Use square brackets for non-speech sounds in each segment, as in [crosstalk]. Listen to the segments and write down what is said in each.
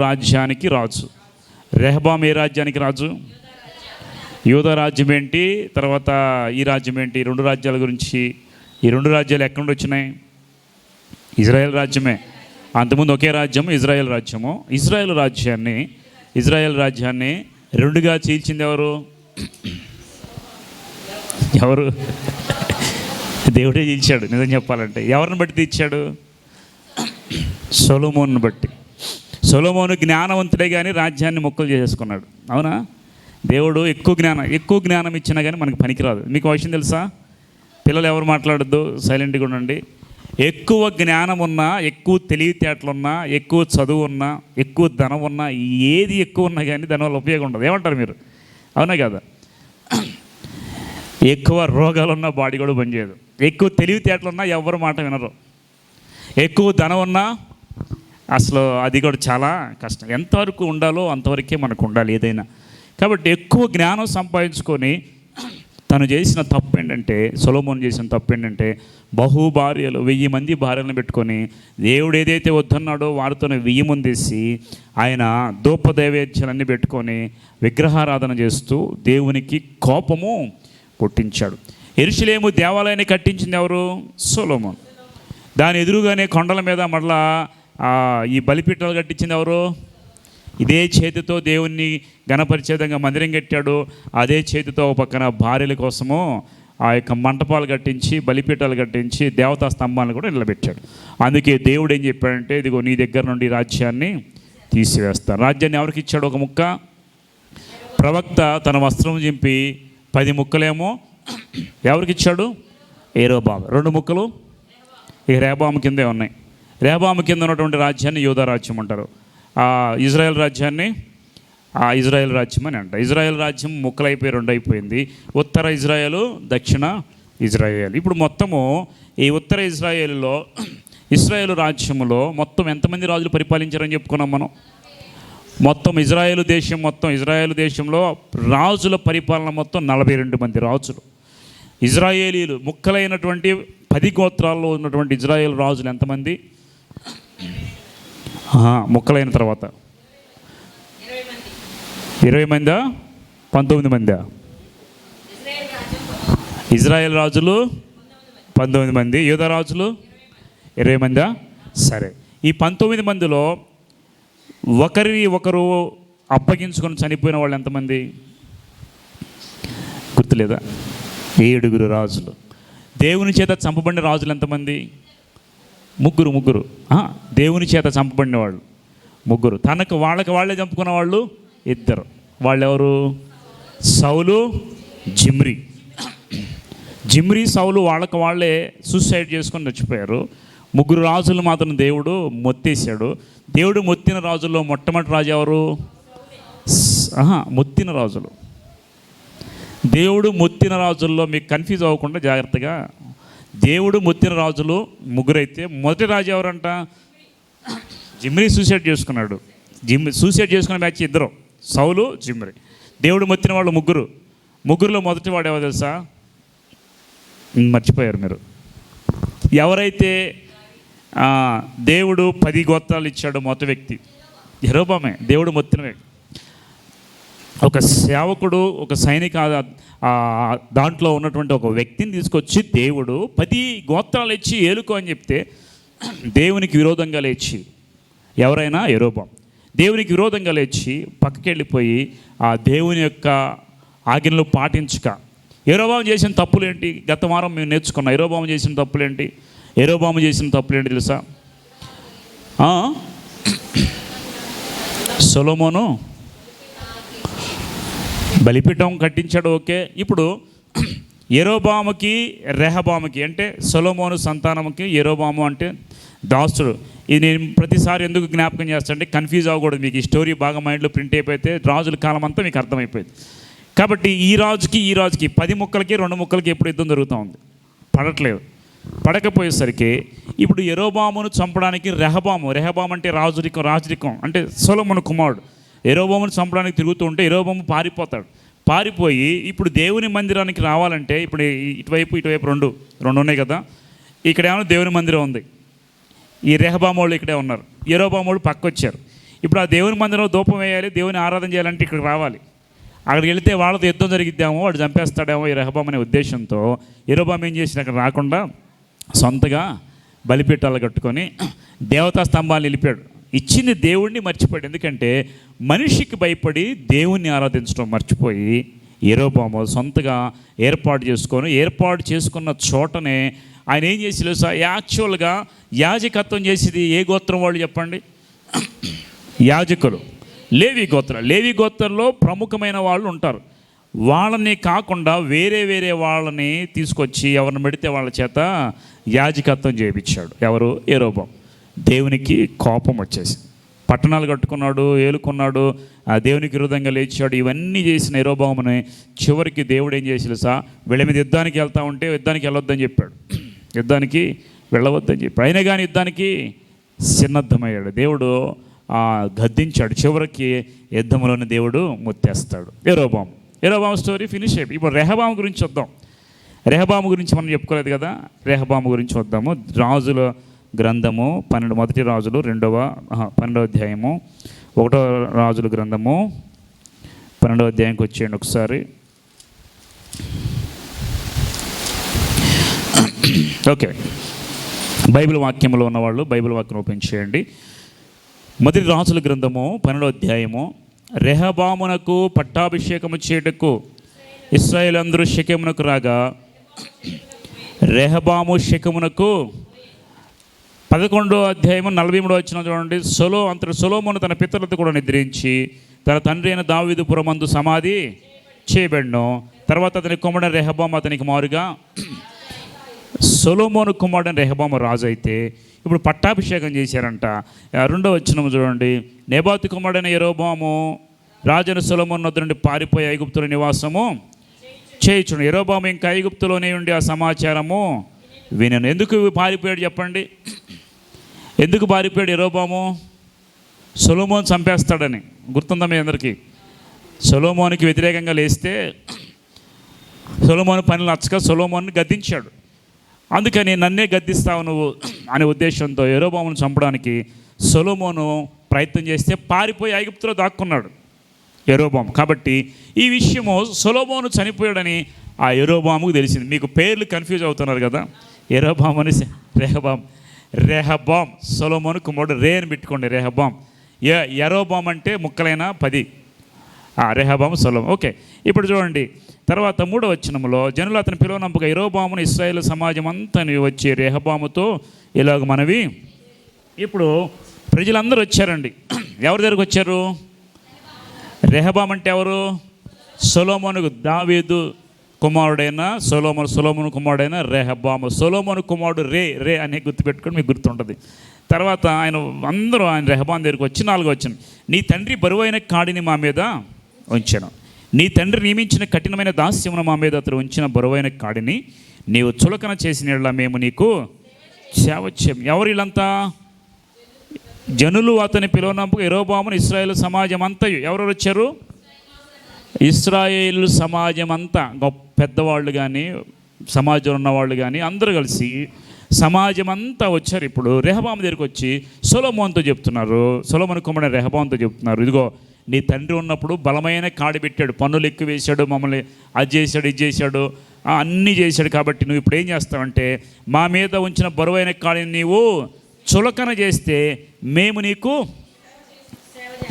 రాజ్యానికి రాజు. రెహబాం ఏ రాజ్యానికి రాజు? యూద రాజ్యం ఏంటి? తర్వాత ఈ రాజ్యం ఏంటి? ఈ రెండు రాజ్యాల గురించి. ఈ రెండు రాజ్యాలు ఎక్కడి నుండి వచ్చినాయి? ఇజ్రాయెల్ రాజ్యమే. అంతకుముందు ఒకే రాజ్యము ఇజ్రాయెల్ రాజ్యము. ఇజ్రాయెల్ రాజ్యాన్ని ఇజ్రాయెల్ రాజ్యాన్ని రెండుగా చీల్చింది ఎవరు? ఎవరు? దేవుడే చీల్చాడు నిజం చెప్పాలంటే. ఎవరిని బట్టి తీర్చాడు? సొలోమోన్ను బట్టి. సొలమోను జ్ఞానవంతుడే కానీ రాజ్యాన్ని మొక్కలు చేసేసుకున్నాడు. అవునా? దేవుడు ఎక్కువ జ్ఞానం ఎక్కువ జ్ఞానం ఇచ్చినా కానీ మనకి పనికిరాదు. మీకు విషయం తెలుసా? పిల్లలు ఎవరు మాట్లాడద్దు? సైలెంట్గా ఉండండి. ఎక్కువ జ్ఞానం ఉన్నా ఎక్కువ తెలివితేటలున్నా ఎక్కువ చదువు ఉన్నా ఎక్కువ ధనం ఉన్నా ఏది ఎక్కువ ఉన్నా కానీ దానివల్ల ఉపయోగం ఉండదు. ఏమంటారు మీరు? అవునా కదా? ఎక్కువ రోగాలున్న బాడీ కూడా పనిచేయదు. ఎక్కువ తెలివితేటలున్నా ఎవరు మాట వినరు. ఎక్కువ ధనం ఉన్నా అసలు అది కూడా చాలా కష్టం. ఎంతవరకు ఉండాలో అంతవరకే మనకు ఉండాలి ఏదైనా. కాబట్టి ఎక్కువ జ్ఞానం సంపాదించుకొని తను చేసిన తప్పు ఏంటంటే సొలోమోన్ చేసిన తప్పు ఏంటంటే బహు భార్యలు వెయ్యి మంది భార్యలను పెట్టుకొని దేవుడు ఏదైతే వద్దన్నాడో వారితోనే వెయ్యి ముందేసి ఆయన దూపదైవేద్యాలన్నీ పెట్టుకొని విగ్రహారాధన చేస్తూ దేవునికి కోపము పుట్టించాడు. ఎరుషులేము దేవాలయాన్ని కట్టించింది ఎవరు? సొలోమోన్. దాని ఎదురుగానే కొండల మీద మళ్ళా ఈ బలిపీఠాలు కట్టించింది ఎవరు? ఇదే చేతితో దేవుణ్ణి ఘనపరిచేదంగా మందిరం కట్టాడు. అదే చేతితో ఒక పక్కన భార్యల కోసము ఆ యొక్క మంటపాలు కట్టించి బలిపీఠాలు కట్టించి దేవతా స్తంభాలను కూడా నిలబెట్టాడు. అందుకే దేవుడు ఏం చెప్పాడంటే ఇదిగో నీ దగ్గర నుండి రాజ్యాన్ని తీసివేస్తాను. రాజ్యాన్ని ఎవరికి ఇచ్చాడు ఒక ముక్క? ప్రవక్త తన వస్త్రం చింపి పది ముక్కలేమో ఎవరికి ఇచ్చాడు? ఏరోబాబు రెండు ముక్కలు? ఇక రేబాము కిందే ఉన్నాయి. రేబాము కింద ఉన్నటువంటి రాజ్యాన్ని యూదా రాజ్యం అంటారు. ఆ ఇజ్రాయెల్ రాజ్యాన్ని ఆ ఇజ్రాయెల్ రాజ్యం అని అంట. ఇజ్రాయెల్ రాజ్యం ముక్కలైపోయి రెండు అయిపోయింది ఉత్తర ఇజ్రాయెల్ దక్షిణ ఇజ్రాయెల్. ఇప్పుడు మొత్తము ఈ ఉత్తర ఇజ్రాయేల్లో ఇజ్రాయేల్ రాజ్యములో మొత్తం ఎంతమంది రాజులు పరిపాలించారని చెప్పుకున్నాం మనం? మొత్తం ఇజ్రాయేల్ దేశం మొత్తం ఇజ్రాయేల్ దేశంలో రాజుల పరిపాలన మొత్తం నలభై రెండు మంది రాజులు. ఇజ్రాయేలీలు ముక్కలైనటువంటి పది గోత్రాల్లో ఉన్నటువంటి ఇజ్రాయేల్ రాజులు ఎంతమంది? ముక్కలైన తర్వాత. ఇరవై మందా. పంతొమ్మిది మందా. ఇజ్రాయెల్ రాజులు పంతొమ్మిది మంది. యూద రాజులు ఇరవై మందా? సరే. ఈ పంతొమ్మిది మందిలో ఒకరి ఒకరు అప్పగించుకొని చనిపోయిన వాళ్ళు ఎంతమంది? గుర్తులేదా? ఏడుగురు రాజులు. దేవుని చేత చంపబడిన రాజులు ఎంతమంది? ముగ్గురు ముగ్గురు. దేవుని చేత చంపబడిన వాళ్ళు ముగ్గురు. తనకు వాళ్ళకి వాళ్ళే చంపుకున్న వాళ్ళు ఇద్దరు. వాళ్ళెవరు? సౌలు జిమ్రి. జిమ్రి సౌలు వాళ్ళకి వాళ్ళే సూసైడ్ చేసుకొని చచ్చిపోయారు. ముగ్గురు రాజులు మాత్రం దేవుడు మొత్తేసాడు దేవుడు మొత్తిన రాజుల్లో మొట్టమొదటి రాజు ఎవరు? మొత్తిన రాజులు. దేవుడు మొత్తిన రాజుల్లో మీకు కన్ఫ్యూజ్ అవ్వకుండా జాగ్రత్తగా దేవుడు మొత్తిన రాజులు ముగ్గురైతే. మొదటి రాజు ఎవరంట? జిమ్రీ సూసైడ్ చేసుకున్నాడు. జిమ్ సూసైడ్ చేసుకున్న మ్యాచ్ ఇద్దరు. Saul Zimri. దేవుడు మొత్తిన వాళ్ళు ముగ్గురు. ముగ్గురులో మొదటి వాడు ఎవరు తెలుసా? మర్చిపోయారు మీరు. ఎవరైతే దేవుడు పది గోత్రాలు ఇచ్చాడు మొదటి వ్యక్తి? ఎరోబామే దేవుడు మొత్తిన వ్యక్తి. ఒక సేవకుడు ఒక సైనిక దాంట్లో ఉన్నటువంటి ఒక వ్యక్తిని తీసుకొచ్చి దేవుడు పది గోత్రాలు ఇచ్చి ఏలుకో అని చెప్తే దేవునికి విరోధంగా లేచి ఎవరైనా ఎరోబం దేవునికి విరోధంగా లేచి పక్కకి వెళ్ళిపోయి ఆ దేవుని యొక్క ఆజ్ఞలు పాటించక ఎరోబాము చేసిన తప్పులేంటి? గత వారం మేము నేర్చుకున్నాం ఎరోబాము చేసిన తప్పులేంటి? ఎరోబాము చేసిన తప్పులేంటి తెలుసా? సొలోమోను బలిపీఠం కట్టించాడు ఓకే. ఇప్పుడు ఎరోబాముకి రెహబాముకి అంటే సొలోమోను సంతానముకి ఎరోబాము అంటే దాసుడు. ఇది నేను ప్రతిసారి ఎందుకు జ్ఞాపకం చేస్తానంటే కన్ఫ్యూజ్ అవ్వకూడదు మీకు. ఈ స్టోరీ బాగా మైండ్లో ప్రింట్ అయిపోతే రాజుల కాలం అంతా మీకు అర్థమైపోయింది. కాబట్టి ఈ రాజుకి ఈ రాజుకి పది ముక్కలకి రెండు ముక్కలకి ఎప్పుడు యుద్ధం జరుగుతూ ఉంది? పడట్లేదు. పడకపోయేసరికి ఇప్పుడు ఎరోబామును చంపడానికి రెహబాము రెహబాము అంటే రాజురికం రాజరికం అంటే సొలమును కుమారుడు. ఎరోబామును చంపడానికి తిరుగుతూ ఉంటే పారిపోతాడు. పారిపోయి ఇప్పుడు దేవుని మందిరానికి రావాలంటే ఇప్పుడు ఇటువైపు ఇటువైపు రెండు రెండు ఉన్నాయి కదా. ఇక్కడ ఏమో దేవుని మందిరం ఉంది? ఈ రెహబామోళ్ళు ఇక్కడే ఉన్నారు. ఎరోబామోళ్ళు పక్క వచ్చారు ఇప్పుడు ఆ దేవుని మందిరం దూపం వేయాలి దేవుని ఆరాధన చేయాలంటే ఇక్కడికి రావాలి. అక్కడికి వెళితే వాళ్ళతో యుద్ధం జరిగిద్దామో వాడు చంపేస్తాడేమో ఈ రెహబాం అనే ఉద్దేశంతో ఎరోబాం ఏం చేసిన అక్కడ రాకుండా సొంతగా బలిపీఠాలు కట్టుకొని దేవతా స్తంభాలు నిలిపాడు. ఇచ్చింది దేవుణ్ణి మర్చిపోయాడు. ఎందుకంటే మనిషికి భయపడి దేవుణ్ణి ఆరాధించడం మర్చిపోయి ఎరోబాము సొంతగా ఏర్పాటు చేసుకొని ఏర్పాటు చేసుకున్న చోటనే ఆయన ఏం చేసి తెలుసా? యాక్చువల్గా యాజకత్వం చేసేది ఏ గోత్రం వాళ్ళు చెప్పండి? యాజకులు. లేవి గోత్ర. లేవి గోత్రంలో ప్రముఖమైన వాళ్ళు ఉంటారు. వాళ్ళని కాకుండా వేరే వేరే వాళ్ళని తీసుకొచ్చి ఎవరిని పెడితే వాళ్ళ చేత యాజకత్వం చేయించాడు. ఎవరు? ఏరోబం దేవునికి కోపం వచ్చేసి పట్టణాలు కట్టుకున్నాడు ఏలుకున్నాడు ఆ దేవునికి విరుద్ధంగా లేచాడు ఇవన్నీ చేసిన ఏరోబాముని చివరికి దేవుడు ఏం చేసి తెలుసా? వీళ్ళ మీద యుద్ధానికి వెళ్తా ఉంటే యుద్ధానికి వెళ్ళొద్దని చెప్పాడు. యుద్ధానికి వెళ్ళవద్దని చెప్పాడు. అయినా కానీ యుద్ధానికి సన్నద్ధమయ్యాడు. దేవుడు గద్దించాడు. చివరికి యుద్ధంలోని దేవుడు ముత్తేస్తాడు. ఎరోబాము ఎరోబాము స్టోరీ ఫినిష్ అయిపోయి. ఇప్పుడు రెహబాము గురించి వద్దాం రెహబాము గురించి మనం చెప్పుకోలేదు కదా? రెహబాము గురించి వద్దాము రాజుల గ్రంథము పన్నెండు మొదటి రాజులు రెండవ పన్నెండవ అధ్యాయము ఒకటో రాజుల గ్రంథము పన్నెండవ అధ్యాయంకి వచ్చేయండి ఒకసారి. ఓకే. బైబిల్ వాక్యంలో ఉన్నవాళ్ళు బైబిల్ వాక్యం ఓపెన్ చేయండి మొదటి రాజుల గ్రంథము పన్నెండో అధ్యాయము రెహబామునకు పట్టాభిషేకము చేయుటకు ఇస్రాయేల్ అందరూ శకమునకు రాగా రెహబాము శకమునకు పదకొండో అధ్యాయము నలభై మూడో వచ్చిన చూడండి. సొలో అంతటి సొలోమును తన పితరులతో కూడా నిద్రించి తన తండ్రి అయిన దావిదుపురమందు సమాధి చేయబడిను. తర్వాత అతని కుమ్మడి రెహబామ్ అతనికి మారుగా [clears throat] సొలోమోను కుమారుడైన రెహబామ రాజు అయితే ఇప్పుడు పట్టాభిషేకం చేశారంట. రెండో వచ్చిన చూడండి. నేబాతి కుమారుడైన ఎరోబాము రాజైన సొలోమోన్ వద్ద నుండి పారిపోయి ఐగుప్తుల నివాసము చేయించుడు. ఎరోబాము ఇంకా ఐగుప్తులోనే ఉండి ఆ సమాచారము వినను. ఎందుకు పారిపోయాడు చెప్పండి? ఎందుకు పారిపోయాడు ఎరోబాము సొలోమోన్ చంపేస్తాడని. గుర్తుందా మీ అందరికీ? సొలోమోనికి వ్యతిరేకంగా లేస్తే సొలోమోను పనులు నచ్చక సొలోమోన్ని గద్దించాడు. అందుకని నన్నే గద్దిస్తావు నువ్వు అనే ఉద్దేశంతో ఎరోబామును చంపడానికి సొలోమోను ప్రయత్నం చేస్తే పారిపోయి ఐగుప్తులో దాక్కున్నాడు ఎరోబాము కాబట్టి ఈ విషయము సొలోమోను చనిపోయాడని ఆ ఎరోబాముకు తెలిసింది. మీకు పేర్లు కన్ఫ్యూజ్ అవుతున్నారు కదా? ఎరోబాము అని [laughs] రెహబాం రెహబామ్ సొలోమోను కుమారుడు రే అని పెట్టుకోండి రెహబామ్. ఎ ఎరోబామ్ అంటే ముక్కలైన పది. ఆ రెహబాం సొలం ఓకే ఇప్పుడు చూడండి. తర్వాత మూడో వచనములో జనులు అతని పిలువనంపక ఎరోబామును ఇస్రాయేల్ సమాజం అంతా వచ్చి రెహబాముతో ఇలాగ మనవి. ఇప్పుడు ప్రజలందరూ వచ్చారండి. ఎవరి దగ్గరకు వచ్చారు? రెహబామ్ అంటే ఎవరు? సొలోమోనుకు దావీదు కుమారుడైన సొలోమన్ సొలోమన్ కుమారుడైన రెహబాము. సొలోమన్ కుమారుడు రే రే అనే గుర్తుపెట్టుకొని మీకు గుర్తుంటుంది. తర్వాత ఆయన అందరూ ఆయన రెహబాన్ దగ్గరికి వచ్చి నాలుగు వచ్చింది నీ తండ్రి బరువైన కాడిని మా మీద ఉంచాను. నీ తండ్రి నియమించిన కఠినమైన దాస్యమును మా మీద అతడు ఉంచిన బరువైన కాడిని నీవు చులకన చేసిన మేము నీకు సేవ ఎవరు వీళ్ళంతా జనులు అతని పిలువనంపుకు ఎరోబామును ఇస్రాయేల్ సమాజం అంతయు ఎవరెవరు వచ్చారు? ఇస్రాయేల్ సమాజం అంతా గొప్ప పెద్దవాళ్ళు కానీ సమాజంలో ఉన్నవాళ్ళు కానీ అందరూ కలిసి సమాజం అంతా వచ్చారు. ఇప్పుడు రెహబాం దగ్గరికి వచ్చి సులభంతో చెప్తున్నారు. సొలోమోన్ కుమ్మడి రెహబాంతో చెప్తున్నారు. ఇదిగో నీ తండ్రి ఉన్నప్పుడు బలమైన కాడి పెట్టాడు. పన్నులు ఎక్కువ వేశాడు మమ్మల్ని అది చేశాడు ఇది చేశాడు అన్నీ చేశాడు కాబట్టి నువ్వు ఇప్పుడు ఏం చేస్తావంటే మా మీద ఉంచిన బరువైన కాడిని నీవు చులకన చేస్తే మేము నీకు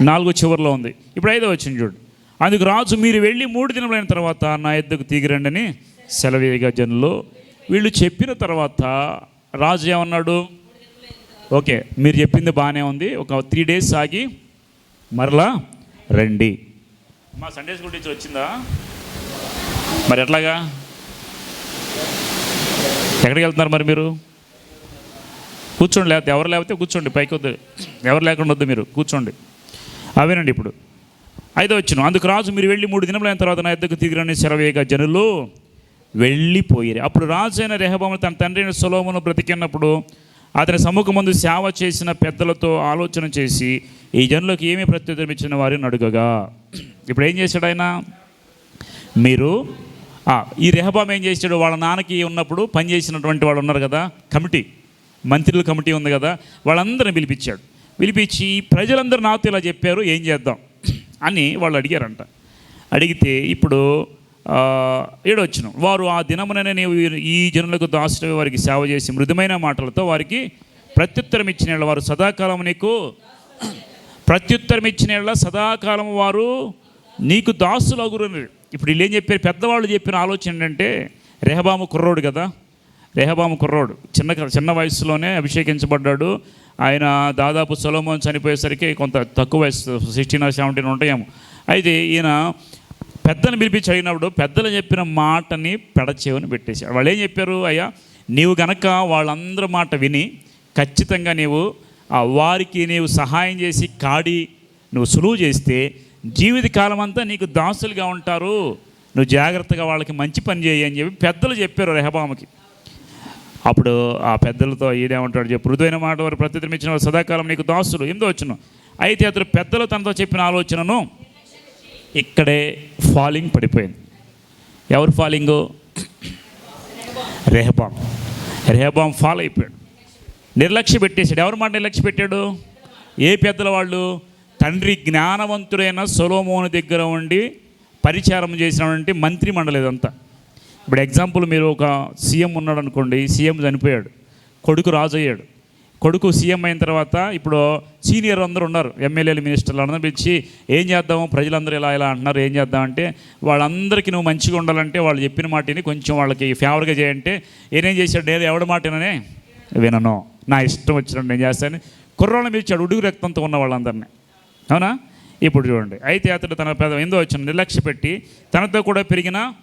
నాలుగో చివరిలో ఉంది. ఇప్పుడు ఐదో వచ్చింది చూడు. అందుకు రాజు మీరు వెళ్ళి మూడు దినములైన తర్వాత నా ఎద్దుకు తీగిరండి అని సెలవేయగా జనులు. వీళ్ళు చెప్పిన తర్వాత రాజు ఏమన్నాడు? ఓకే మీరు చెప్పింది బాగానే ఉంది. ఒక త్రీ డేస్ ఆగి మరలా రండి. మా సండే స్కూల్ టీచర్ వచ్చిందా? మరి ఎట్లాగా? ఎక్కడికి వెళ్తున్నారు మరి మీరు? కూర్చోండి లేకపోతే ఎవరు లేకపోతే కూర్చోండి పైకి వద్దు. ఎవరు లేకుండా వద్దు మీరు కూర్చోండి. అవేనండి ఇప్పుడు. ఐదో వచ్చిన అందుకు రాజు మీరు వెళ్ళి మూడు దినములైన తర్వాత నా ఎద్దకు తిరిగిరని సెలవేగా జనులు. వెళ్ళిపోయారు. అప్పుడు రాజు అయిన రెహబాము తన తండ్రి అయిన సులోమును బ్రతికినప్పుడు అతని సముఖ ముందు సేవ చేసిన పెద్దలతో ఆలోచన చేసి ఈ జనులకు ఏమి ప్రత్యుత్తరం ఇచ్చిన వారిని అడుగగా? ఇప్పుడు ఏం చేశాడు ఆయన? మీరు ఈ రెహబాం ఏం చేశాడు? వాళ్ళ నాన్నకి ఉన్నప్పుడు పనిచేసినటువంటి వాళ్ళు ఉన్నారు కదా కమిటీ మంత్రుల కమిటీ ఉంది కదా వాళ్ళందరిని పిలిపించాడు. పిలిపించి ప్రజలందరూ నాతో ఇలా చెప్పారు ఏం చేద్దాం? అని వాళ్ళు అడిగారంట. అడిగితే ఇప్పుడు ఏడొచ్చిన వారు ఆ దినముననే నీవు ఈ జనులకు దాసుడు వారికి సేవ చేసి మృదుమైన మాటలతో వారికి ప్రత్యుత్తరం ఇచ్చిన వారు సదాకాలం నీకు ప్రత్యుత్తరం ఇచ్చిన సదాకాలం వారు నీకు దాసులు అగురు ఇప్పుడు వీళ్ళు ఏం చెప్పారు? పెద్దవాళ్ళు చెప్పిన ఆలోచన ఏంటంటే రెహబాము కుర్రోడు కదా రెహబాము కుర్రోడు. చిన్న చిన్న వయసులోనే అభిషేకించబడ్డాడు. ఆయన దాదాపు సొలోమోన్ చనిపోయేసరికి కొంత తక్కువ వయసు సిక్స్టీన్ సెవెంటీన్ ఉంటాయేమో. అయితే ఈయన పెద్దలు పిలిపించి అడిగినప్పుడు పెద్దలు చెప్పిన మాటని పెడచేవని పెట్టేశాడు. వాళ్ళు ఏం చెప్పారు? అయ్యా నీవు గనక వాళ్ళందరి మాట విని ఖచ్చితంగా నీవు వారికి నీవు సహాయం చేసి కాడి నువ్వు సులువు చేస్తే జీవితకాలం అంతా నీకు దాసులుగా ఉంటారు. నువ్వు జాగ్రత్తగా వాళ్ళకి మంచి పని చేయి అని చెప్పి పెద్దలు చెప్పారు రెహబామకి. అప్పుడు ఆ పెద్దలతో ఈడేమంటాడు చెప్పు మృదువైన మాట వారు ప్రత్యుత్తరం ఇచ్చిన వారు సదాకాలం నీకు దాసులు. ఎందు వచ్చిన? అయితే అతడు పెద్దలు తనతో చెప్పిన ఆలోచనను ఇక్కడే ఫాలింగ్ పడిపోయింది. ఎవరు ఫాలింగు? రెహబాం. రెహబాం ఫాల్ అయిపోయాడు. నిర్లక్ష్య పెట్టేశాడు. ఎవరి మాట నిర్లక్ష్య పెట్టాడు? ఏ పెద్దల వాళ్ళు? తండ్రి జ్ఞానవంతుడైన సొలోమోను దగ్గర ఉండి పరిచారం చేసినటువంటి మంత్రి మండలి ఇదంతా. ఇప్పుడు ఎగ్జాంపుల్ మీరు ఒక సీఎం ఉన్నాడు అనుకోండి సీఎం చనిపోయాడు కొడుకు రాజు అయ్యాడు కొడుకు సీఎం అయిన తర్వాత ఇప్పుడు సీనియర్ అందరూ ఉన్నారు ఎమ్మెల్యేలు మినిస్టర్లు అందరూ పిలిచి ఏం చేద్దాము ప్రజలందరూ ఇలా ఇలా అంటున్నారు ఏం చేద్దామంటే వాళ్ళందరికీ నువ్వు మంచిగా ఉండాలంటే వాళ్ళు చెప్పిన మాటని కొంచెం వాళ్ళకి ఫేవర్గా చేయంటే ఏనేం చేశాడు నేను ఎవడి మాటనే వినను నా ఇష్టం వచ్చినట్టు నేను చేస్తాను. కుర్రోళ్ళని పిలిచాడు ఉడుగు రక్తంతో ఉన్న వాళ్ళందరినీ. అవునా? ఇప్పుడు చూడండి. అయితే అతడు తన పెద్ద ఎందో వచ్చిన నిర్లక్ష్య పెట్టి తనతో కూడా పెరిగిన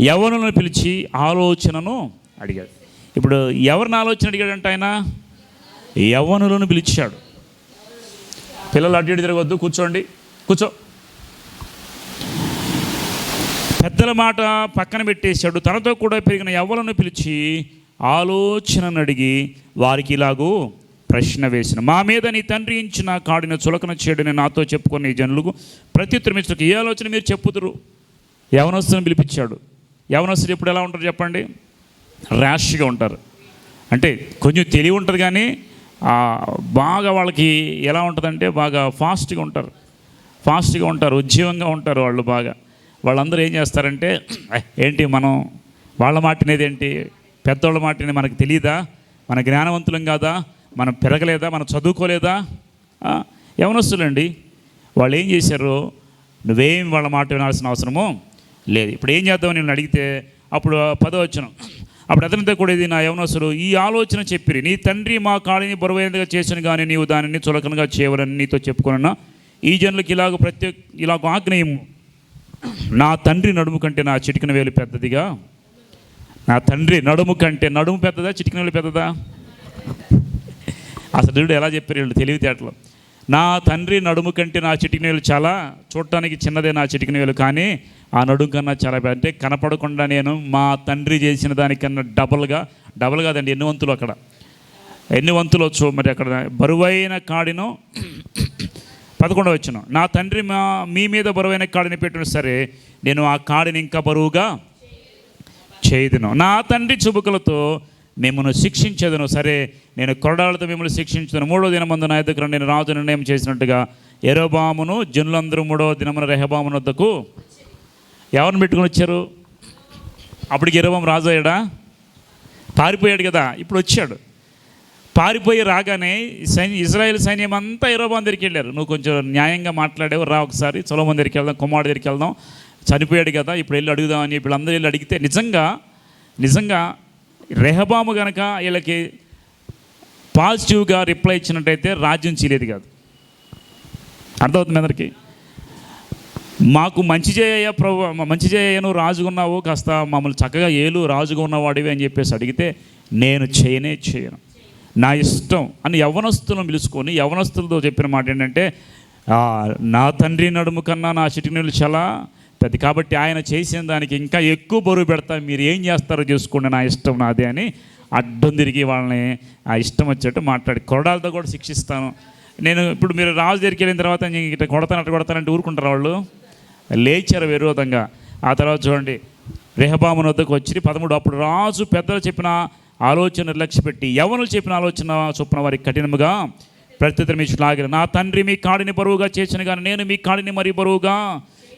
యవనులను పిలిచి ఆలోచనను అడిగాడు. ఇప్పుడు ఎవరిని ఆలోచన అడిగాడంటే ఆయన? యవనులను పిలిచాడు. పిల్లలు అడ్డు ఇటు తిరగొద్దు కూర్చోండి కూర్చో. పెద్దల మాట పక్కన పెట్టేశాడు. తనతో కూడా పెరిగిన యవ్వలను పిలిచి ఆలోచనను అడిగి వారికి ఇలాగూ ప్రశ్న వేసిన మా మీద నీ తండ్రి ఇచ్చిన కాడిన చులకన చేయడని నాతో చెప్పుకున్న ఈ జనులకు ప్రత్యుత్తరం ఇచ్చిన ఏ ఆలోచన మీరు చెప్పుదురు? యవనస్తుని పిలిపించాడు. యవనస్తులు ఎప్పుడు ఎలా ఉంటారు చెప్పండి? ర్యాష్గా ఉంటారు. అంటే కొంచెం తెలివి ఉంటుంది కానీ బాగా వాళ్ళకి ఎలా ఉంటుందంటే బాగా ఫాస్ట్గా ఉంటారు. ఫాస్ట్గా ఉంటారు ఉద్యమంగా ఉంటారు వాళ్ళు బాగా. వాళ్ళందరూ ఏం చేస్తారంటే ఏంటి మనం వాళ్ళ మాటినేది ఏంటి? పెద్దవాళ్ళ మాటని మనకు తెలియదా మన జ్ఞానవంతులం కాదా? మనం పెరగలేదా? మనం చదువుకోలేదా? యవనస్తులండి వాళ్ళు ఏం చేశారు? నువ్వేం వాళ్ళ మాట వినాల్సిన అవసరమో లేదు. ఇప్పుడు ఏం చేద్దామని నేను అడిగితే అప్పుడు పదవచనం. అప్పుడు అతనితో కూడా ఇది నా యవనసులు ఈ ఆలోచన చెప్పిరి. నీ తండ్రి మా కాళిని బరువైనదిగా చేసిన కానీ నీవు దానిని చులకనగా చేయవలని నీతో చెప్పుకున్నా ఈ జనులకు ఇలాగ ప్రత్యేక ఇలాగ ఆగ్నేయము. నా తండ్రి నడుము కంటే నా చిటికిన వేలు పెద్దదిగా? నా తండ్రి నడుము కంటే నడుము పెద్దదా చిటికిన వేలు పెద్దదా? అసలు ఎలా చెప్పారు వీళ్ళు తెలివితేటలో? నా తండ్రి నడుము కంటే నా చిటికిన చాలా చూడటానికి చిన్నదే నా చిటికిన కానీ ఆ నడుము కన్నా చాలా అంటే కనపడకుండా నేను మా తండ్రి చేసిన దానికన్నా డబల్గా డబుల్ కాదండి ఎన్ని వంతులు అక్కడ. ఎన్ని వంతులు వచ్చు మరి అక్కడ? బరువైన కాడిను పదకొండవ వచ్చిన నా తండ్రి మా మీ మీద బరువైన కాడిని పెట్టిన సరే నేను ఆ కాడిని ఇంకా బరువుగా చేయదును. నా తండ్రి చుబుకలతో మిమ్మల్ని శిక్షించదును. సరే నేను కొరడాలతో మిమ్మల్ని శిక్షించదును. మూడో దినమందు నా దగ్గర నేను రాజు నిర్ణయం చేసినట్టుగా ఎరోబామును జనులందరూ మూడో దినమున రెహబామును వద్దకు ఎవరిని పెట్టుకుని వచ్చారు? అప్పటికి ఎరోబాము రాజు అయ్యాడా పారిపోయాడు కదా ఇప్పుడు వచ్చాడు. పారిపోయి రాగానే సైన్య ఇజ్రాయెల్ సైన్యం అంతా ఎరోబాం దగ్గరికి వెళ్ళారు. నువ్వు కొంచెం న్యాయంగా మాట్లాడేవు రా ఒకసారి. సొలమన్ దగ్గరికి వెళ్దాం కుమారుడు దగ్గరికి వెళ్దాం. చనిపోయాడు కదా ఇప్పుడు వెళ్ళి అడుగుదాం అని వీళ్ళందరూ వెళ్ళి అడిగితే నిజంగా నిజంగా రెహబాము గనక వీళ్ళకి పాజిటివ్గా రిప్లై ఇచ్చినట్టయితే రాజ్యం చేయలేదు కాదు. అర్థమవుతుంది అందరికీ? మాకు మంచి చేయ ప్రభు మంచి చేయను నువ్వు రాజుగున్నావు కాస్త మమ్మల్ని చక్కగా ఏలు రాజుగా ఉన్నవాడివి అని చెప్పేసి అడిగితే నేను చేయనే చేయను. నా ఇష్టం అని యవనస్తులను పిలుచుకొని యవనస్తులతో చెప్పిన మాట ఏంటంటే నా తండ్రి నడుము కన్నా నా చిటినీళ్ళు చాలా పెద్ద కాబట్టి ఆయన చేసిన దానికి ఇంకా ఎక్కువ బరువు పెడతా మీరు ఏం చేస్తారో చూసుకోండి నా ఇష్టం నాదే అని అడ్డం తిరిగి వాళ్ళని ఆ ఇష్టం వచ్చేట్టు మాట్లాడి కొరడాలతో కూడా శిక్షిస్తాను. నేను ఇప్పుడు మీరు రాజు దగ్గరికి వెళ్ళిన తర్వాత నేను ఇట్లా కొడతాను అట్లా కొడతానంటే ఊరుకుంటారు వాళ్ళు? లేచారు విరోధంగా. ఆ తర్వాత చూడండి రెహబామున వద్దకు వచ్చి పదమూడు అప్పుడు రాజు పెద్దలు చెప్పిన ఆలోచన నిర్లక్ష్య పెట్టి యవనులు చెప్పిన ఆలోచన చొప్పున వారికి కఠినముగా ప్రత్యుత్తరం ఇచ్చులాగిన నా తండ్రి మీ కాడిని బరువుగా చేసిన కానీ నేను మీ కాడిని మరీ బరువుగా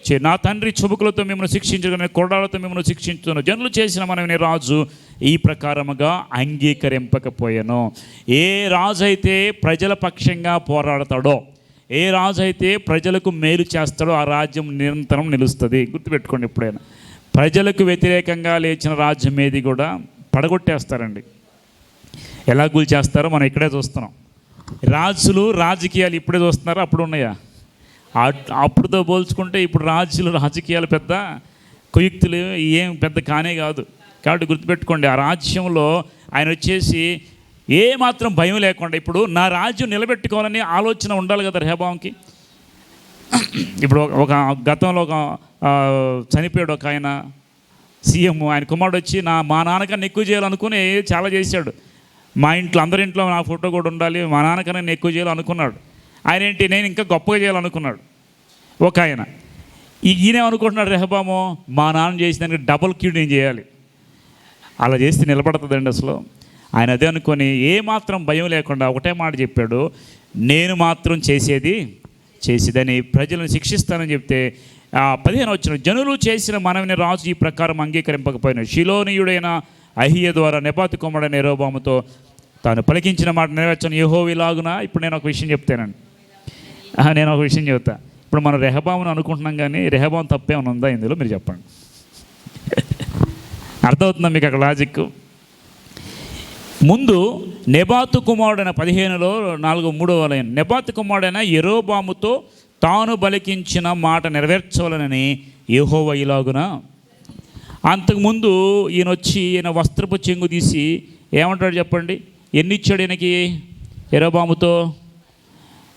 చే నా తండ్రి చుబుకులతో మిమ్మల్ని శిక్షించగానే కొడాలతో మిమ్మల్ని శిక్షించును. జనులు చేసిన మనని రాజు ఈ ప్రకారముగా అంగీకరింపకపోయాను. ఏ రాజు అయితే ప్రజల పక్షంగా పోరాడతాడో ఏ రాజు అయితే ప్రజలకు మేలు చేస్తాడో ఆ రాజ్యం నిరంతరం నిలుస్తుంది. గుర్తుపెట్టుకోండి ఎప్పుడైనా. ప్రజలకు వ్యతిరేకంగా లేచిన రాజ్యం ఏది కూడా పడగొట్టేస్తారండి. ఎలా గురి చేస్తారో మనం ఇక్కడే చూస్తున్నాం. రాజులు రాజకీయాలు ఇప్పుడే చూస్తున్నారో? అప్పుడు ఉన్నాయా అప్పుడుతో పోల్చుకుంటే ఇప్పుడు రాజులు రాజకీయాలు పెద్ద కుయుక్తులు ఏం పెద్ద కానే కాదు. కాబట్టి గుర్తుపెట్టుకోండి ఆ రాజ్యంలో ఆయన వచ్చేసి ఏ మాత్రం భయం లేకుండా ఇప్పుడు నా రాజ్యం నిలబెట్టుకోవాలని ఆలోచన ఉండాలి కదా రెహబాంకి. ఇప్పుడు ఒక- గతంలో ఒక చనిపోయాడు ఒక ఆయన సీఎం ఆయన కుమారుడు వచ్చి నా మా నాన్నకన్నా ఎక్కువ చేయాలనుకుని చాలా చేశాడు. మా ఇంట్లో అందరి ఇంట్లో నా ఫోటో కూడా ఉండాలి మా నాన్నకన్నా నేను ఎక్కువ చేయాలనుకున్నాడు. ఆయన ఏంటి? నేను ఇంకా గొప్పగా చేయాలనుకున్నాడు. ఒక ఆయన. ఈ- ఈయన అనుకుంటున్నాడు రెహబాము మా నాన్న చేసిన దానికి డబుల్ క్యూ నేను చేయాలి. అలా చేస్తే నిలబడుతుందండి అసలు. ఆయన అదే అనుకొని ఏమాత్రం భయం లేకుండా ఒకటే మాట చెప్పాడు. నేను మాత్రం చేసేది చేసేదని ప్రజలను శిక్షిస్తానని చెప్తే పదిహేను వచ్చిన జనులు చేసిన మనవిని రాజు ఈ ప్రకారం అంగీకరింపకపోయిన శిలోనీయుడైన అహియ ద్వారా నెపాతి కొమ్మడైన ఎరోబాముతో తాను పలికించిన మాట నెరవేర్చని. యహో ఇలాగునా? ఇప్పుడు నేను ఒక విషయం చెప్తానండి. నేను ఒక విషయం చెప్తా ఇప్పుడు మనం రెహబామును అనుకుంటున్నాం కానీ రెహబాం తప్పేమైనా ఉందా ఇందులో? మీరు చెప్పండి. అర్థమవుతుందా మీకు అక్కడ లాజిక్ ముందు నెబాతు కుమారుడైన పదిహేనులో నాలుగు మూడవ లైన్. నెబాతు కుమారుడైన ఎరోబాముతో తాను బలికించిన మాట నెరవేర్చవలనని యెహోవా ఇలాగున అంతకుముందు ఈయన వచ్చి ఈయన వస్త్రపు చెంగు తీసి ఏమంటాడు చెప్పండి? ఎన్ని ఇచ్చాడు ఈయనకి ఎరోబాముతో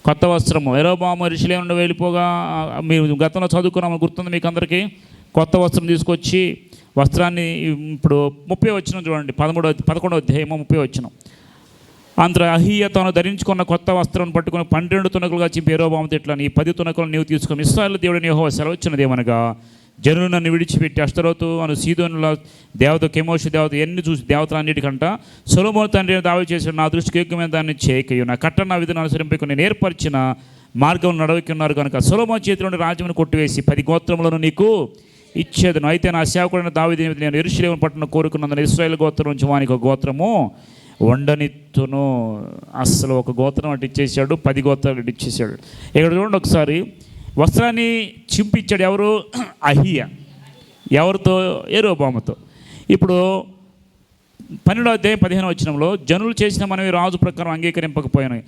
కొత్త వస్త్రము. ఎరోబాము ఋషులే ఉండి వెళ్ళిపోగా మీరు గతంలో చదువుకున్నాము గుర్తుంది మీకు అందరికీ? కొత్త వస్త్రం తీసుకొచ్చి వస్త్రాన్ని ఇప్పుడు ముప్పై వచ్చిన చూడండి. పదమూడవ పదకొండవ అధ్యాయము ముప్పై వచ్చిన అంత అహియ తాను ధరించుకున్న కొత్త వస్త్రం పట్టుకుని పన్నెండు తునకలుగా చింపి ఎరోబాము తిట్లని. ఈ పది తునకలు నీవు తీసుకుని ఇస్రాయల్ దేవుడిని యెహోవా సెలవచ్చినదేమనగా జనులు నన్ను విడిచిపెట్టి అష్టరోతు అను సీదోనుల దేవత కెమోషి దేవత ఎన్ని చూసి దేవతలన్నిటికంట సులభం తండ్రి దావి చేసిన నా దృష్టికి ఎక్కువమైన దాన్ని చేయకయ్యు నా కట్ట నా విధులను అనుసరింపకు నేను ఏర్పరిచిన మార్గం నడవకున్నారు కనుక సులభం చేతిలోని రాజ్యమును కొట్టివేసి పది గోత్రములను నీకు ఇచ్చేదను. అయితే నా సేవకుడైన దావిది నేను ఎరుషులేమని పట్టణం కోరుకున్నందున ఇస్రాయేల్ గోత్రం నుంచి వానికి ఒక గోత్రము వండనిత్తును. అస్సలు ఒక గోత్రం అటు ఇచ్చేసాడు పది గోత్రాలు ఇటు ఇచ్చేసాడు ఇక్కడ చూడండి ఒకసారి వస్త్రాన్ని చింపిచ్చాడు ఎవరు? [clears throat] అహియ. ఎవరితో? ఏరోబామతో ఇప్పుడు పన్నెండో అధ్యాయం పదిహేను వచ్చినంలో జనులు చేసిన మనవి రాజు ప్రకారం అంగీకరింపకపోయాను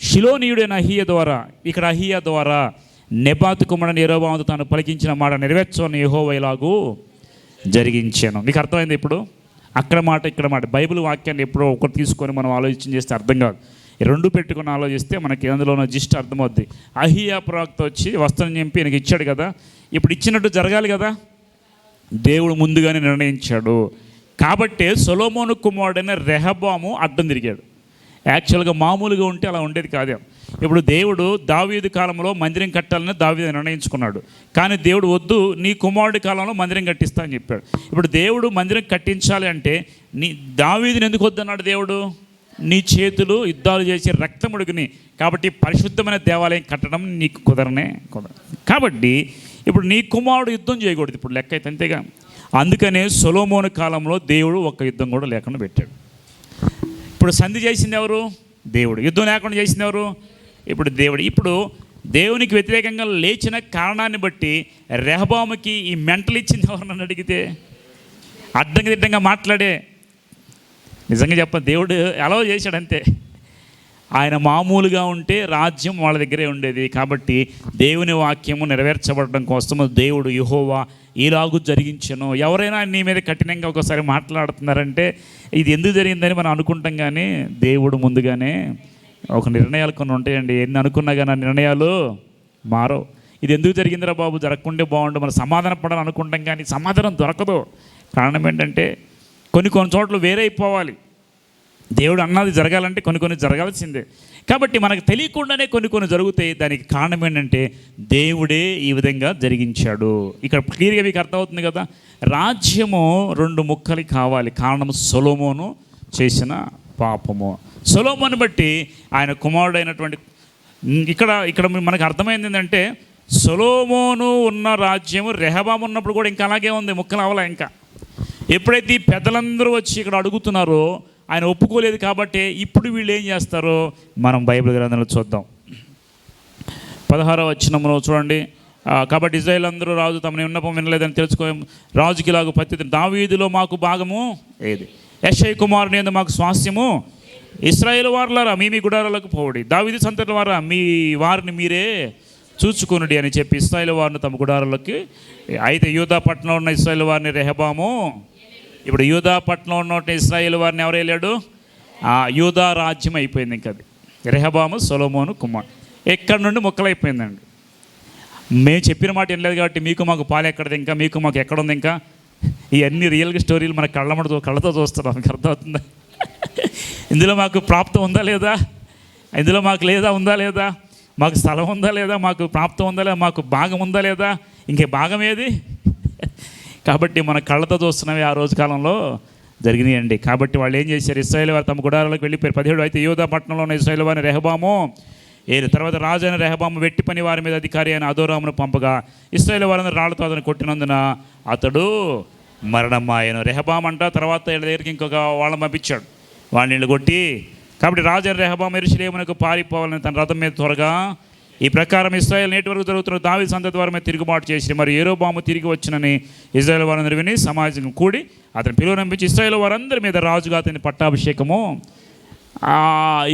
శిలోనీయుడైన అహియ ద్వారా ఇక్కడ అహియ ద్వారా నెబాతు కుమ్మడని ఎరోబాముతో తాను పలికించిన మాట నెరవేర్చని యెహోవా ఇలాగూ జరిగించాను. మీకు అర్థమైంది ఇప్పుడు? అక్కడ మాట ఇక్కడ మాట. బైబిల్ వాక్యాన్ని ఎప్పుడో ఒకటి తీసుకొని మనం ఆలోచన చేస్తే అర్థం కాదు. రెండు పెట్టుకుని ఆలోచిస్తే మనకి అందులో జిస్ట్ అర్థమవుద్ది. అహియా ప్రవక్త వచ్చి వస్త్రం నింపి ఈయనకి ఇచ్చాడు కదా. ఇప్పుడు ఇచ్చినట్టు జరగాలి కదా. దేవుడు ముందుగానే నిర్ణయించాడు. కాబట్టి సొలోమోను కుమారుడైన రెహబాము అడ్డం తిరిగాడు. యాక్చువల్గా మామూలుగా ఉంటే అలా ఉండేది కాదే. ఇప్పుడు దేవుడు దావీదు కాలంలో మందిరం కట్టాలని దావీదు నిర్ణయించుకున్నాడు. కానీ దేవుడు వద్దు నీ కుమారుడి కాలంలో మందిరం కట్టిస్తా అని చెప్పాడు. ఇప్పుడు దేవుడు మందిరం కట్టించాలి అంటే నీ దావీదుని ఎందుకు వద్దన్నాడు దేవుడు? నీ చేతులు యుద్ధాలు చేసి రక్తముడుకుని కాబట్టి పరిశుద్ధమైన దేవాలయం కట్టడం నీకు కుదరనే కుదర కాబట్టి ఇప్పుడు నీ కుమారుడు యుద్ధం చేయకూడదు. ఇప్పుడు లెక్క అయితే అంతేగా. అందుకనే సొలోమోను కాలంలో దేవుడు ఒక్క యుద్ధం కూడా లేకుండా పెట్టాడు. ఇప్పుడు సంధి చేసింది ఎవరు? దేవుడు. యుద్ధం లేకుండా చేసింది ఎవరు? ఇప్పుడు దేవుడు. ఇప్పుడు దేవునికి వ్యతిరేకంగా లేచిన కారణాన్ని బట్టి రెహబాముకి ఈ మెంటల్ ఇచ్చింది ఎవరు నన్ను అడిగితే? అడ్డంగా దిడ్డంగా మాట్లాడే నిజంగా చెప్ప దేవుడు అలవ చేశాడు అంతే ఆయన మామూలుగా ఉంటే రాజ్యం వాళ్ళ దగ్గరే ఉండేది. కాబట్టి దేవుని వాక్యము నెరవేర్చబడడం కోసము దేవుడు యుహోవా ఈలాగు జరిగించను. ఎవరైనా నీ మీద కఠినంగా ఒకసారి మాట్లాడుతున్నారంటే ఇది ఎందుకు జరిగిందని మనం అనుకుంటాం కానీ దేవుడు ముందుగానే ఒక నిర్ణయాలు కొన్ని ఉంటాయండి. ఎన్ని అనుకున్నా కానీ ఆ నిర్ణయాలు మారో ఇది ఎందుకు జరిగిందిరా బాబు? జరగకుండే బాగుండు. మనం సమాధాన పడాలనుకుంటాం కానీ సమాధానం దొరకదు. కారణం ఏంటంటే కొన్ని కొన్ని చోట్ల వేరే అయిపోవాలి. దేవుడు అన్నది జరగాలంటే కొన్ని కొన్ని జరగాల్సిందే. కాబట్టి మనకు తెలియకుండానే కొన్ని కొన్ని జరుగుతాయి. దానికి కారణం ఏంటంటే దేవుడే ఈ విధంగా జరిగించాడు. ఇక్కడ క్లియర్గా మీకు అర్థమవుతుంది కదా? రాజ్యము రెండు ముక్కలు కావాలి. కారణం సొలోమోను చేసిన పాపము. సొలోమోను బట్టి ఆయన కుమారుడైనటువంటి ఇక్కడ ఇక్కడ మనకు అర్థమైంది ఏంటంటే సొలోమోను ఉన్న రాజ్యము రెహబాం ఉన్నప్పుడు కూడా ఇంకా అలాగే ఉంది. ముక్కలు అవలా ఇంకా. ఎప్పుడైతే ఈ పెద్దలందరూ వచ్చి ఇక్కడ అడుగుతున్నారో ఆయన ఒప్పుకోలేదు కాబట్టి ఇప్పుడు వీళ్ళు ఏం చేస్తారో మనం బైబిల్ గ్రంథంలో చూద్దాం. పదహారవ వచ్చినములో చూడండి. కాబట్టి ఇజ్రాయిల్ అందరూ రాజు తమని విన్నపం వినలేదని తెలుసుకో రాజుకి ఇలాగ పత్తి దావీదిలో మాకు భాగము ఏది? యశయ్ కుమారుని యందు మాకు స్వాస్యము? ఇస్రాయేల్ వారులారా మీ మీ గుడారాలకు పోవడి. దావీదు సంతటి వారా మీ వారిని మీరే చూచుకునుడి అని చెప్పి ఇస్రాయేల్ వారిని తమ గుడారాలకి అయితే యూదా పట్టణంలో ఉన్న ఇస్రాయేల్ వారిని రెహబాము ఇప్పుడు యూదా పట్టణంలో ఉన్న ఇస్రాయేల్ వారిని ఎవరు వెళ్ళాడు ఆ యూదా రాజ్యం అయిపోయింది ఇంకా అది. రెహబాము సొలోమోను కుమార్ ఎక్కడి నుండి మొక్కలైపోయిందండి? మేము చెప్పిన మాట ఏం లేదు కాబట్టి మీకు మాకు పాలు ఎక్కడది ఇంకా? మీకు మాకు ఎక్కడ ఉంది ఇంకా? ఇవన్నీ రియల్గా స్టోరీలు మన కళ్ళ కళ్ళతో చూస్తున్నాం మీకు అర్థమవుతుందా? ఇందులో మాకు ప్రాప్తం ఉందా లేదా? ఇందులో మాకు లేదా ఉందా లేదా? మాకు స్థలం ఉందా లేదా? మాకు ప్రాప్తం ఉందా లేదా? మాకు భాగం ఉందా లేదా? ఇంకే భాగం ఏది? కాబట్టి మన కళ్ళతో చూస్తున్నవి ఆ రోజు కాలంలో జరిగినాయండి. కాబట్టి వాళ్ళు ఏం చేశారు? ఇస్రాయేల్ వారు తమ గుడారాలకు వెళ్ళిపోయారు. పదిహేడు అయితే యోధా పట్టణంలో ఉన్న ఇస్రాయేల్ వారిని రెహబాము ఏది? తర్వాత రాజు అయిన రెహబాము వెట్టి పని వారి మీద అధికారి అయిన అదోరామును పంపగా ఇస్రాయేల్ వారిని రాళ్ళతో అతను కొట్టినందున అతడు మరణమాయను రెహబాం అంట తర్వాత వీళ్ళ దగ్గరికి ఇంకొక వాళ్ళని పంపించాడు. వాళ్ళని కొట్టి కాబట్టి రాజు అయిన రెహబాం ఎరుసలేమునకు పారిపోవాలని తన రథం మీద త్వరగా ఈ ప్రకారం ఇస్రాయల్ నేటి వరకు జరుగుతున్న దావి సంత ద్వారా మీద తిరుగుబాటు చేసి మరి ఏరోబాము తిరిగి వచ్చినని ఇజ్రాయల్ వారందరూ విని సమాజం కూడి అతను పిలువనంపించి ఇస్రాయల్ వారందరి మీద రాజుగా అతని పట్టాభిషేకము.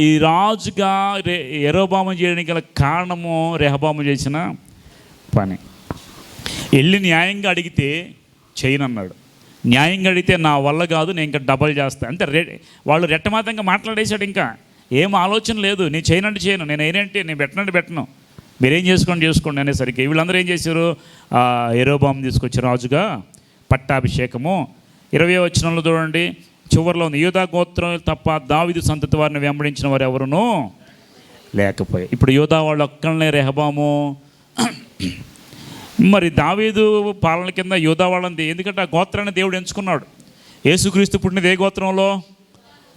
ఈ రాజుగా రే ఎరోబాము చేయడానికి గల కారణము రెహబాము చేసిన పని. వెళ్ళి న్యాయంగా అడిగితే చేయనన్నాడు. న్యాయంగా అడిగితే నా వల్ల కాదు నేను ఇంకా డబల్ చేస్తాను అంటే రె వాళ్ళు రెట్టమాతంగా మాట్లాడేశాడు ఇంకా. ఏం ఆలోచన లేదు నేను చేయనంటే చేయను నేను ఏంటంటే నేను పెట్టనంటే పెట్టను. మీరేం చేసుకోండి చేసుకోండి అనేసరికి వీళ్ళందరూ ఏం చేశారు? ఆ, ఎరోబాము తీసుకొచ్చి రాజుగా పట్టాభిషేకము. ఇరవై వచ్చినంలో చూడండి. చివరిలో ఉంది యూదా గోత్రం తప్ప దావిదు సంతతి వారిని వెంబడించిన వారు ఎవరునూ లేకపోయి. ఇప్పుడు యోధా వాళ్ళు ఒక్కళ్ళనే రెహబాము. మరి దావీదు పాలన కింద యోధా వాళ్ళంది ఎందుకంటే ఆ గోత్రాన్ని దేవుడు ఎంచుకున్నాడు. యేసుక్రీస్తు పుట్టినది ఏ గోత్రంలో?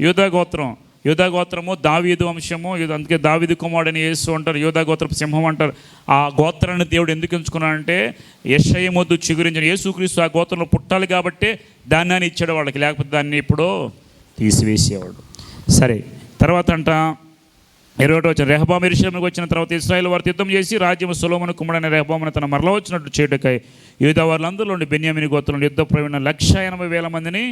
యోధా గోత్రం. యోధా గోత్రము దావీదు వంశము అందుకే దావీదు కుమారుడని యేసు అంటారు యోధా గోత్రపు సింహం అంటారు. ఆ గోత్రాన్ని దేవుడు ఎందుకు ఎంచుకున్నాడంటే యెషయ చిగురించిన యేసుక్రీస్తు ఆ గోత్రంలో పుట్టాలి కాబట్టి దాన్ని అని ఇచ్చాడు వాళ్ళకి లేకపోతే దాన్ని ఇప్పుడు తీసివేసేవాడు. సరే తర్వాత అంట ఇరవై ఒకటి వచ్చిన రెహబామ్ ఎరుషలేములకు వచ్చిన తర్వాత ఇస్రాయల్ వారు యుద్ధం చేసి రాజ్యం సులోమను కుమ్మడైన రెహబామును తన మరల వచ్చినట్టు చేటుకై యూద వారులందరూ బెన్యామిని గోత్రంలో యుద్ధ ప్రవీణ లక్ష ఎనభై వేల మందిని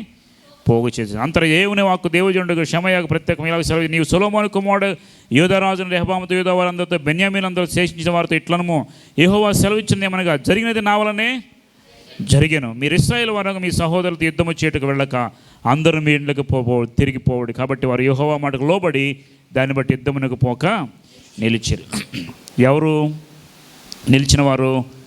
పోగు చేసి అంతర ఏవుని వాక్కు దేవుజుండకు క్షమయాకు ప్రత్యేకం. ఇలా సెలవు. నీవు సులోమోని కుమారుడు యోధరాజును రెహబామతో యోధ వారందరితో బెన్యామీలందరూ శేషించిన వారితో ఇట్లనము. ఏహోవా సెలవిచ్చింది ఏమనగా జరిగినది నా వలనే జరిగాను. మీరు ఇస్రాయేల్ వరకు మీ సహోదరులతో యుద్ధము చేటుకు వెళ్ళక అందరూ మీ ఇండ్లకు పో తిరిగి పోవడు. కాబట్టి వారు యోహోవా మాటకు లోబడి దాన్ని బట్టి యుద్ధమునకు పోక నిలిచారు. ఎవరు నిలిచిన వారు?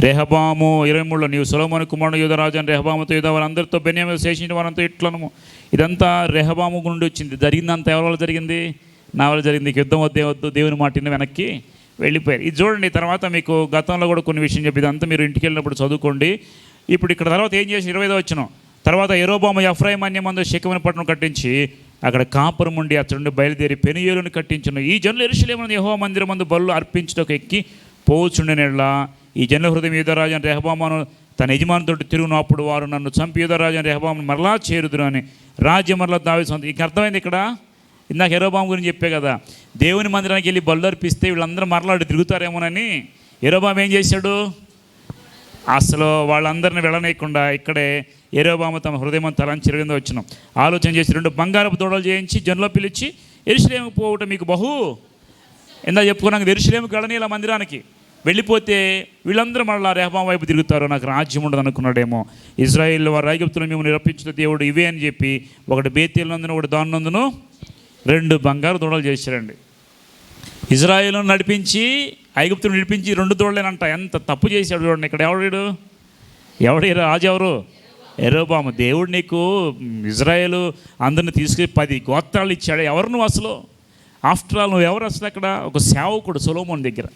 రెహబాము ఇరవై మూడులో నీవు సులభమని కుమారుడు యుధరాజు అని రెహబాముతో యుధ వారందరితో బెన్యామి శేషించిన వారంతా ఇట్లను ఇదంతా రెహబాము గుండి వచ్చింది. జరిగిందంతా ఎవరి వల్ల జరిగింది? నా వల్ల జరిగింది. యుద్ధం వద్దే వద్దు. దేవుని మాటిని వెనక్కి వెళ్ళిపోయారు. ఇది చూడండి తర్వాత మీకు గతంలో కూడా కొన్ని విషయం చెప్పి ఇదంతా మీరు ఇంటికి వెళ్ళినప్పుడు చదువుకోండి. ఇప్పుడు ఇక్కడ తర్వాత ఏం చేసి ఇరవై వచ్చిన తర్వాత ఎరోబామ ఎఫ్రాయిం అన్యమందు శకమైన పట్టణం కట్టించి అక్కడ కాపురం ఉండి అతడి నుండి బయలుదేరి పెనుయేలుని కట్టించిన. ఈ జనులు ఎరుసలేమని యహో మందిరం మందు బళ్ళు అర్పించుటకు ఎక్కి పోవచ్చుండేలా ఈ జనుల హృదయం యుధరాజు రెహబామాను తన యజమానితో తిరుగునప్పుడు వారు నన్ను చంపి యుధరాజు రెహబామును మరలా చేరుదురు అని రాజ్యం మరలా దావి సొంత ఇంక అర్థమైంది ఇక్కడ? ఇందాక ఎరోబాం గురించి చెప్పే కదా దేవుని మందిరానికి వెళ్ళి బళ్ళు అర్పిస్తే వీళ్ళందరూ మరలాడు తిరుగుతారేమోనని ఎరోబాం ఏం చేశాడు? అసలు వాళ్ళందరిని వెళ్ళనేయకుండా ఇక్కడే ఎరోబామ తమ హృదయం తలని చిరిగిందో వచ్చినాం ఆలోచన చేసి రెండు బంగారపు దూడలు చేయించి జన్లో పిలిచి ఎరుసలేము పోవటం మీకు బహు. ఇందా చెప్పుకున్నాక ఎరుసలేముకి వెళ్ళని ఇలా మందిరానికి. వెళ్ళిపోతే వీళ్ళందరూ మళ్ళీ రెహబాం వైపు తిరుగుతారు. నాకు రాజ్యం ఉండదు అనుకున్నాడేమో. ఇజ్రాయిల్ వారు ఐగుప్తులు మేము నిరపించిన దేవుడు ఇవే అని చెప్పి ఒకటి బేతీలనందును ఒకటి దాని నందును రెండు బంగారు దూడలు చేశారండి ఇజ్రాయిల్ను నడిపించి ఐగుప్తును నడిపించి రెండు దూడలేనంట. ఎంత తప్పు చేశాడు చూడండి ఇక్కడ ఎవడు ఎవడు రాజు ఎవరు? ఎరోబాము దేవుడు నీకు ఇజ్రాయేల్ అందరిని తీసుకుని పది గోత్రాలు ఇచ్చాడు. ఎవరు నువ్వు అసలు? ఆఫ్టర్ ఆల్ నువ్వు ఎవరు అసలు అక్కడ? ఒక సేవకుడు సొలోమోన్ దగ్గర.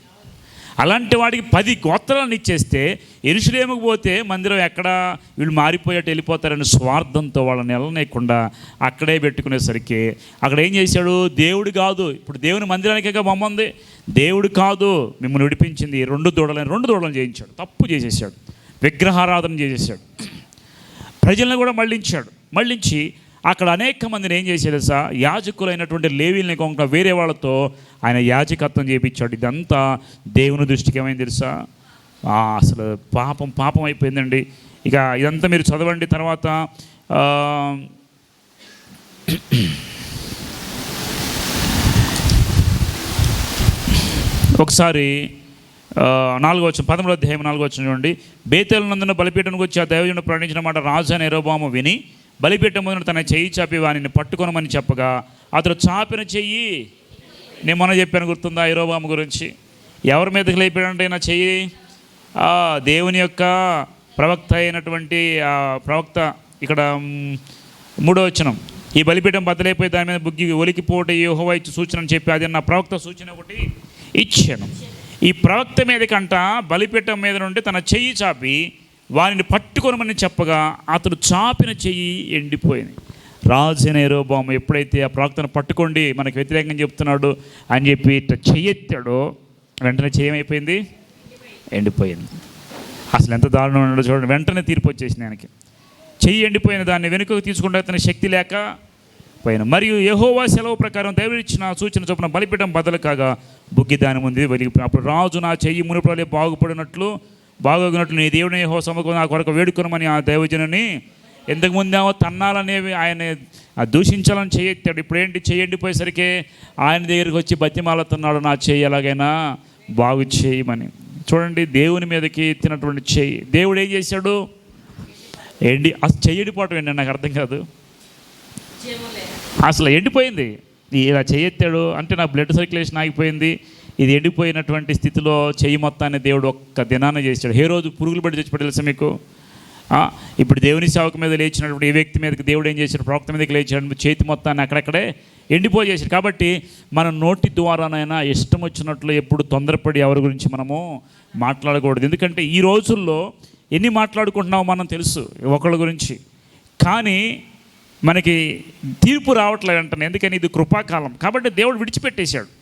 అలాంటి వాడికి పది గోత్రాలను ఇచ్చేస్తే ఎరుషులేముకు పోతే మందిరం ఎక్కడ? వీళ్ళు మారిపోయేట్టు వెళ్ళిపోతారని స్వార్థంతో వాళ్ళని వెళ్ళనేయకుండా అక్కడే పెట్టుకునేసరికి అక్కడ ఏం చేశాడు? దేవుడు కాదు. ఇప్పుడు దేవుని మందిరానికే బొమ్మ ఉంది. దేవుడు కాదు. మిమ్మల్ని విడిపించింది రెండు దూడలని రెండు దూడలను చేయించాడు. తప్పు చేసేసాడు. విగ్రహారాధన చేసేసాడు. ప్రజలను కూడా మళ్ళించాడు. మళ్ళించి అక్కడ అనేక మందిని ఏం చేశాడు సార్ యాజకులైనటువంటి లేవీల్ని కొంక వేరే వాళ్ళతో ఆయన యాజకత్వం చేయించాడు ఇదంతా దేవుని దృష్టికి ఏమైంది తెలుసా? అసలు పాపం పాపం అయిపోయిందండి. ఇక ఇదంతా మీరు చదవండి తర్వాత ఒకసారి నాలుగో వచ్చిన పదమూడో అధ్యాయం నాలుగో వచ్చిన చూడండి. బేతేలు నందున బలిపీఠానికి వచ్చి ఆ దైవజుడు ప్రకటించిన మాట రాజు అని ఎరోబామ విని బలిపీఠం ముందు తన చెయ్యి చాపి వానిని పట్టుకొనమని చెప్పగా అతడు చాపిన చెయ్యి. నేను మొన్న చెప్పాను గుర్తుందా ఎరోబాము గురించి? ఎవరి మీదకి లేపాడంటే నా చెయ్యి? ఆ, దేవుని యొక్క ప్రవక్త అయినటువంటి ఆ ప్రవక్త ఇక్కడ మూడో వచనం. ఈ బలిపీఠం బద్దలైపోయి దాని మీద బుగ్గి ఒలికిపోట యోహోవా ఇచ్చి సూచన అని చెప్పి అది నా ప్రవక్త సూచన ఒకటి ఇచ్చాను. ఈ ప్రవక్త మీద కంట బలిపీఠం మీద నుండి తన చెయ్యి చాపి వారిని పట్టుకొనమని చెప్పగా అతడు చాపిన చెయ్యి ఎండిపోయింది. రాజైన బొమ్మ ఎప్పుడైతే ఆ ప్రవక్తను పట్టుకోండి మనకు వ్యతిరేకంగా చెప్తున్నాడు అని చెప్పి ఇట్లా చెయ్యెత్తాడో వెంటనే చేయమైపోయింది ఎండిపోయింది. అసలు ఎంత దారుణం ఉన్నాడో చూడండి. వెంటనే తీర్పు వచ్చేసింది ఆయనకి. చెయ్యి ఎండిపోయిన దాన్ని వెనుకకు తీసుకుంటే అతని శక్తి లేక పోయిన మరియు యహోవా సెలవు ప్రకారం దేవుడు సూచన చొప్పున బలిపీఠం బదులు కాగా బుగ్గి దాని ముందు వెలిగిపోయి అప్పుడు రాజు నా చెయ్యి మునుపులే బాగుపడినట్లు బాగోగినట్లు నీ దేవుని యెహోవా సముఖం నా కొరకు వేడుకొనమని ఆ దైవజనుని ఇంతకు ముందేమో తన్నాలనేవి ఆయన దూషించాలని చేయెత్తాడు. ఇప్పుడు ఏంటి చేయండిపోయేసరికి ఆయన దగ్గరికి వచ్చి బతిమాలతున్నాడు నా చెయ్యి ఎలాగైనా బాగు చేయమని. చూడండి దేవుని మీదకి ఎత్తినటువంటి చెయ్యి దేవుడు ఏం చేశాడు? ఎండి అసలు చెయ్యడిపోవటం ఏంటి నాకు అర్థం కాదు. అసలు ఎండిపోయింది. ఇలా చేయెత్తాడు అంటే నా బ్లడ్ సర్క్యులేషన్ ఆగిపోయింది. ఇది ఎండిపోయినటువంటి స్థితిలో చెయ్యి మొత్తాన్ని దేవుడు ఒక్క దినాన చేశాడు. ఏ రోజు పురుగులు పడి చచ్చిపోయి తెలుసా మీకు? ఇప్పుడు దేవుని సేవక మీద లేచినటువంటి ఏ వ్యక్తి మీదకి దేవుడు ఏం చేశాడు? ప్రవక్త మీదకి లేచాడు. చేతి మొత్తాన్ని అక్కడక్కడే ఎండిపోయేసాడు కాబట్టి మన నోటి ద్వారానైనా ఇష్టం వచ్చినట్లు ఎప్పుడు తొందరపడి ఎవరి గురించి మనము మాట్లాడకూడదు. ఎందుకంటే ఈ రోజుల్లో ఎన్ని మాట్లాడుకుంటున్నామో మనం తెలుసు ఒకళ్ళ గురించి. కానీ మనకి తీర్పు రావట్లేదు అంటాను ఎందుకని? ఇది కృపాకాలం. కాబట్టి దేవుడు విడిచిపెట్టేశాడు.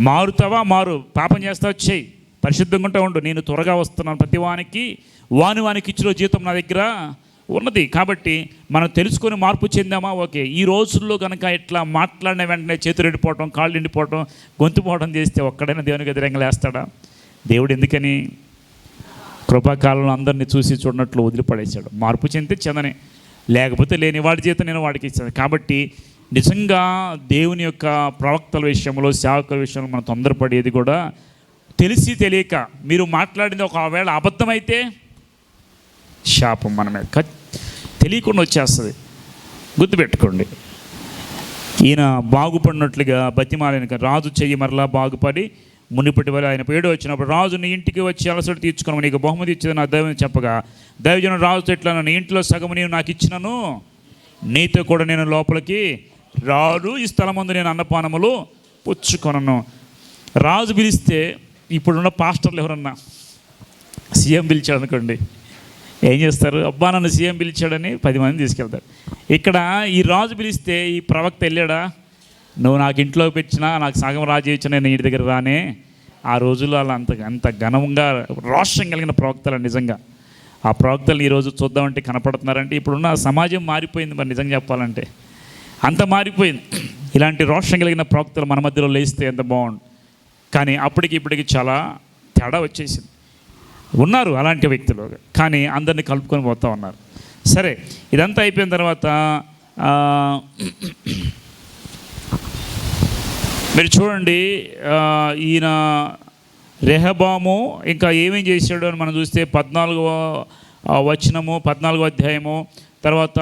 మారుతావా? మారు. పాపం చేస్తావు? చేయి పరిశుద్ధంగా ఉంటా ఉండు. నేను త్వరగా వస్తున్నాను. ప్రతి వానికి వాని వానికి ఇచ్చిన జీతం నా దగ్గర ఉన్నది. కాబట్టి మనం తెలుసుకొని మార్పు చెందామా? ఓకే. ఈ రోజుల్లో కనుక ఇట్లా మాట్లాడిన వెంటనే చేతులు ఎండిపోవటం కాళ్ళు ఎండిపోవటం గొంతు పోవటం చేస్తే ఒక్కడైనా దేవునికి ఎదురంగా లేస్తాడా? దేవుడు ఎందుకని? కృపాకాలంలో అందరినీ చూసి చూడనట్లు వదిలిపడేశాడు. మార్పు చెందితే చెందని. లేకపోతే లేని వాడి జీతం నేను వాడికి ఇచ్చాను కాబట్టి నిజంగా దేవుని యొక్క ప్రవక్తల విషయంలో సేవకుల విషయంలో మనం తొందరపడేది కూడా తెలిసి తెలియక మీరు మాట్లాడింది ఒకవేళ అబద్ధమైతే శాపం మన మీద. తెలియకుండా వచ్చేస్తుంది. గుర్తుపెట్టుకోండి. ఈయన బాగుపడినట్లుగా బతిమాలిన రాజు చెయ్యి మరలా బాగుపడి మునిపటి వల్ల ఆయన పేడు వచ్చినప్పుడు రాజు నీ ఇంటికి వచ్చి అలసట తీర్చుకున్నాము నీకు బహుమతి ఇచ్చేది నా దైవం చెప్పగా దైవజనం రాజు ఎట్లా నీ ఇంట్లో సగం నేను నాకు ఇచ్చినను? నీతో కూడా నేను లోపలికి రాడు ఈ స్థలమందు నేను అన్నపానములు పుచ్చుకొనను. రాజు పిలిస్తే ఇప్పుడున్న పాస్టర్లు ఎవరన్నా? సీఎం పిలిచాడు అనుకోండి ఏం చేస్తారు? అబ్బా నన్ను సీఎం పిలిచాడని పది మంది తీసుకెళ్తారు. ఇక్కడ ఈ రాజు పిలిస్తే ఈ ప్రవక్త వెళ్ళాడా? నువ్వు నాకు ఇంట్లో పెట్టినా నాకు సగం రాజు ఇచ్చిన నేను ఇంటి దగ్గర రానే. ఆ రోజుల్లో అలా అంత అంత ఘనంగా రోషం కలిగిన ప్రవక్తలు నిజంగా. ఆ ప్రవక్తలు ఈరోజు చూద్దామంటే కనపడుతున్నారంటే ఇప్పుడున్న సమాజం మారిపోయింది మరి నిజంగా చెప్పాలంటే. అంత మారిపోయింది. ఇలాంటి రోషం కలిగిన ప్రవక్తలు మన మధ్యలో లేస్తే ఎంత బాగుండు. కానీ అప్పటికి ఇప్పటికి చాలా తేడా వచ్చేసింది. ఉన్నారు అలాంటి వ్యక్తులు. కానీ అందరినీ కలుపుకొని పోతూ ఉన్నారు. సరే ఇదంతా అయిపోయిన తర్వాత మీరు చూడండి ఈయన రెహబాము ఇంకా ఏమేం చేశాడు అని మనం చూస్తే పద్నాలుగవ వచనము పద్నాలుగో అధ్యాయము తర్వాత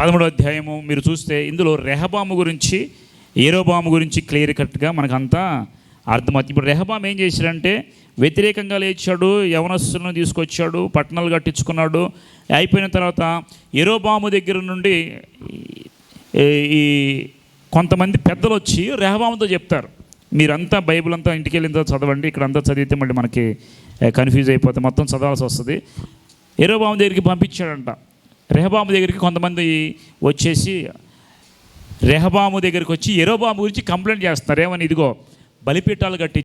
పదమూడో అధ్యాయము మీరు చూస్తే ఇందులో రెహబాము గురించి ఏరోబాము గురించి క్లియర్ కట్గా మనకంతా అర్థమవుతుంది ఇప్పుడు రెహబాం ఏం చేశాడంటే వ్యతిరేకంగా లేచాడు యవనస్తులను తీసుకొచ్చాడు పట్టణాలు కట్టించుకున్నాడు. అయిపోయిన తర్వాత ఎరోబాము దగ్గర నుండి ఈ- కొంతమంది పెద్దలు వచ్చి రెహబాముతో చెప్తారు. మీరంతా బైబిల్ అంతా ఇంటికి వెళ్ళిన తర్వాత చదవండి ఇక్కడ అంతా చదివితే మళ్ళీ మనకి కన్ఫ్యూజ్ అయిపోతే మొత్తం చదవాల్సి వస్తుంది. ఎరోబాము దగ్గరికి పంపించాడంట. రెహబాము దగ్గరికి కొంతమంది వచ్చేసి రెహబాము దగ్గరికి వచ్చి ఎరోబాము గురించి కంప్లైంట్ చేస్తున్నారు. ఏమని? ఇదిగో బలిపీఠాలు కట్టి